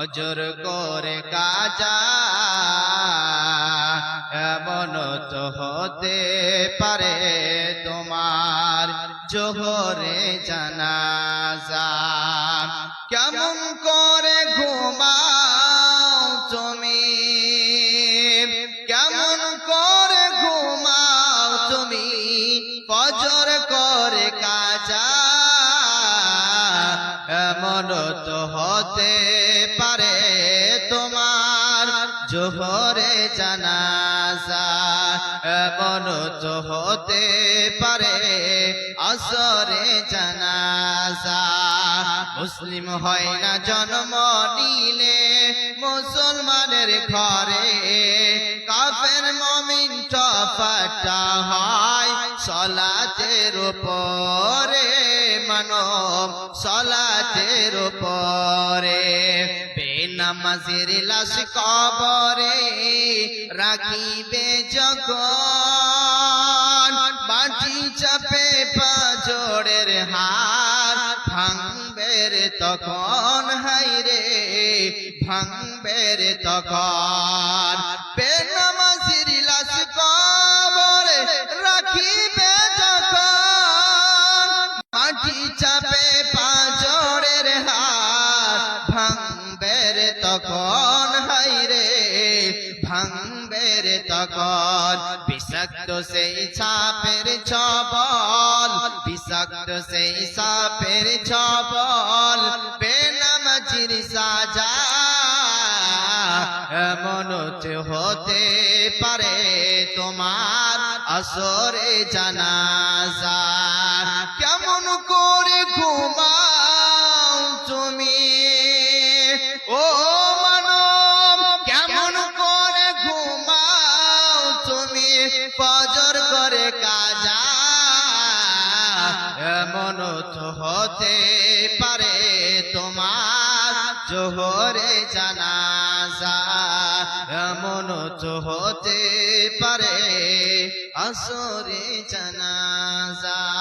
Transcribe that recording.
ফজর করে কাজা এমন তো হতে পারে তোমার জোহরে জানাজা। কেমন করে ঘুমাও তুমি? কেমন করে ঘুমাও তুমি? ফজর করে কাজা এমন তো হতে পারে তোমার জোহরে জানাজা। এমন তো হতে পারে আসরে জানাজা। মুসলিম হয় না জন্ম নিলে মুসলমানের ঘরে টফাটা হয় সলাতের উপরে মানব সলাতের উপরে। বেনামাজির লাশ কবরে রাখিবে যখন মাটি চাপে পাজরের হার ভাঙবে রে তখন হাইরে ভাঙবে রে তখন। বেনামাজির লাশ কবরে মাটি চাপে পাজরের হার ভাঙবে রে তখন হাইরে ভাঙবে রে তখন। বিষাক্ত সেই সাপের বিষাক্ত সেই সাপের ছবল বেনামাজির সাজা। এমন হতে পারে তোমার আসরে জানাজা। তুমি। ও মানব, কেমন করে ঘুমাও তুমি? ফজর করে কাজা এমন তো হতে পারে তোমার জোহরে জানাজা। এমন তো হতে পারে আসরে জানাজা।